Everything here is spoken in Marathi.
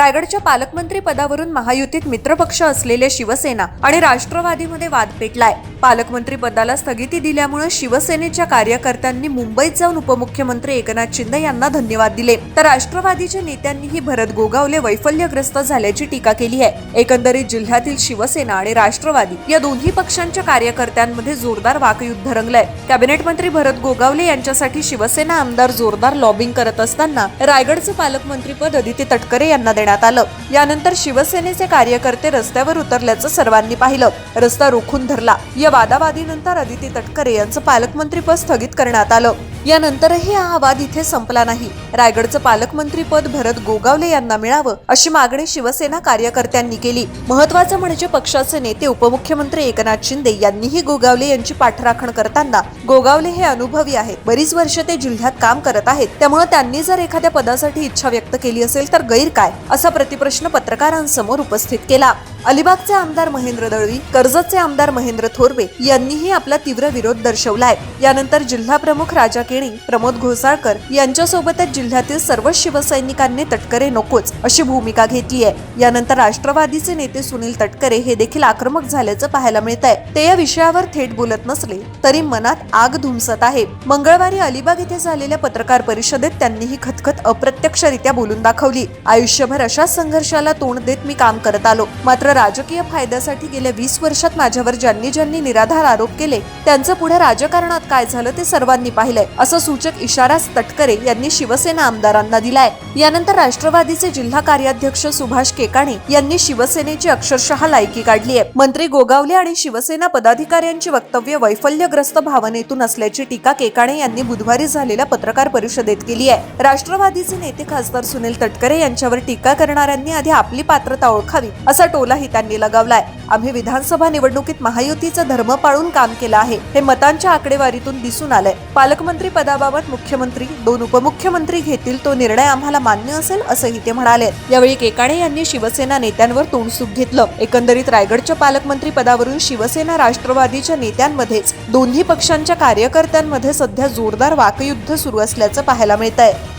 रायगडच्या पालकमंत्री पदावरून महायुतीत मित्रपक्ष असलेल्या शिवसेना आणि राष्ट्रवादीमध्ये वाद पेटलाय. पालकमंत्री पदाला स्थगिती दिल्यामुळे शिवसेनेच्या कार्यकर्त्यांनी मुंबईत जाऊन उपमुख्यमंत्री एकनाथ शिंदे यांना धन्यवाद दिले. तर राष्ट्रवादीच्या नेत्यांनीही भरत गोगावले वैफल्यग्रस्त झाल्याची टीका केली आहे. एकंदरीत जिल्ह्यातील शिवसेना आणि राष्ट्रवादी या दोन्ही पक्षांच्या कार्यकर्त्यांमध्ये जोरदार वाकयुद्ध रंगलंय. कॅबिनेट मंत्री भरत गोगावले यांच्यासाठी शिवसेना आमदार जोरदार लॉबिंग करत असताना रायगडचं पालकमंत्रीपद आदित्य तटकरे यांना देण्यात आलं. यानंतर शिवसेनेचे कार्यकर्ते रस्त्यावर उतरल्याचं सर्वांनी पाहिलं. रस्ता रोखून धरला. या वादावादीनंतर अदिती तटकरे यांचं पालकमंत्रीपद स्थगित करण्यात आलं. यानंतरही हा वाद इथे संपला नाही. रायगडचं पालकमंत्रीपद भरत गोगावले यांना मिळावं अशी मागणी शिवसेना कार्यकर्त्यांनी केली. महत्वाचं म्हणजे पक्षाचे नेते उपमुख्यमंत्री एकनाथ शिंदे यांनीही गोगावले यांची पाठराखण करताना गोगावले हे अनुभवी आहेत. बरीच वर्ष ते जिल्ह्यात काम करत आहेत. त्यामुळे त्यांनी जर एखाद्या पदासाठी इच्छा व्यक्त केली असेल तर गैर काय? असा प्रतिप्रश्न पत्रकारांसमोर उपस्थित केला. अलिबागचे आमदार महेंद्र दळवी कर्जतचे आमदार महेंद्र थोरवे यांनीही आपला तीव्र विरोध दर्शवलाय. यानंतर जिल्हा प्रमुख राजा केणी प्रमोद घोसाळकर यांच्यासोबतच जिल्ह्यातील सर्व शिवसैनिकांनी तटकरे नकोच अशी भूमिका घेतली आहे यानंतर राष्ट्रवादीचे नेते सुनील तटकरे हे देखील आक्रमक झाल्याचं पाहायला मिळत आहे ते या विषयावर थेट बोलत नसले तरी मनात आग धुमसत आहे. मंगळवारी अलिबाग येथे झालेल्या पत्रकार परिषदेत त्यांनी ही खतखत अप्रत्यक्षरित्या बोलून दाखवली. आयुष्यभर अशाच संघर्षाला तोंड देत मी काम करत आलो. मात्र राजकीय फायद्यासाठी गेल्या वीस वर्षात माझ्यावर ज्यांनी ज्यांनी निराधार आरोप केले त्यांचं पुढे राजकारणात काय झालं ते सर्वांनी पाहिलंय असं सूचक इशाराच तटकरे यांनी शिवसेना आमदारांना दिलाय. यानंतर राष्ट्रवादीचे जिल्हा कार्याध्यक्ष सुभाष केकाणे यांनी शिवसेनेची अक्षरशः लायकी काढली आहे. मंत्री गोगावले आणि शिवसेना पदाधिकाऱ्यांची वक्तव्य वैफल्यग्रस्त भावनेतून असल्याची टीका केकाणे यांनी बुधवारी झालेल्या पत्रकार परिषदेत केली आहे. राष्ट्रवादीचे नेते खासदार सुनील तटकरे यांच्यावर टीका करणाऱ्यांनी आधी आपली पात्रता ओळखावी असा टोला टोलाही त्यांनी लगावलाय. आम्ही विधानसभा निवडणुकीत महायुतीचा धर्म पाळून काम केलं आहे हे मतांच्या आकडेवारीतून दिसून आलंय. पालकमंत्री पदाबाबत मुख्यमंत्री दोन उपमुख्यमंत्री घेतील तो निर्णय आम्हाला मान्य असेल असंही ते म्हणाले. यावेळी केकाणे यांनी शिवसेना नेत्यांवर तोंडसुख घेतलं. एकंदरीत रायगडच्या पालकमंत्री पदावरून शिवसेना राष्ट्रवादीच्या नेत्यांमध्येच दोन्ही पक्षांच्या कार्यकर्त्यांमध्ये सध्या जोरदार वाकयुद्ध सुरू असल्याचं पाहायला मिळत आहे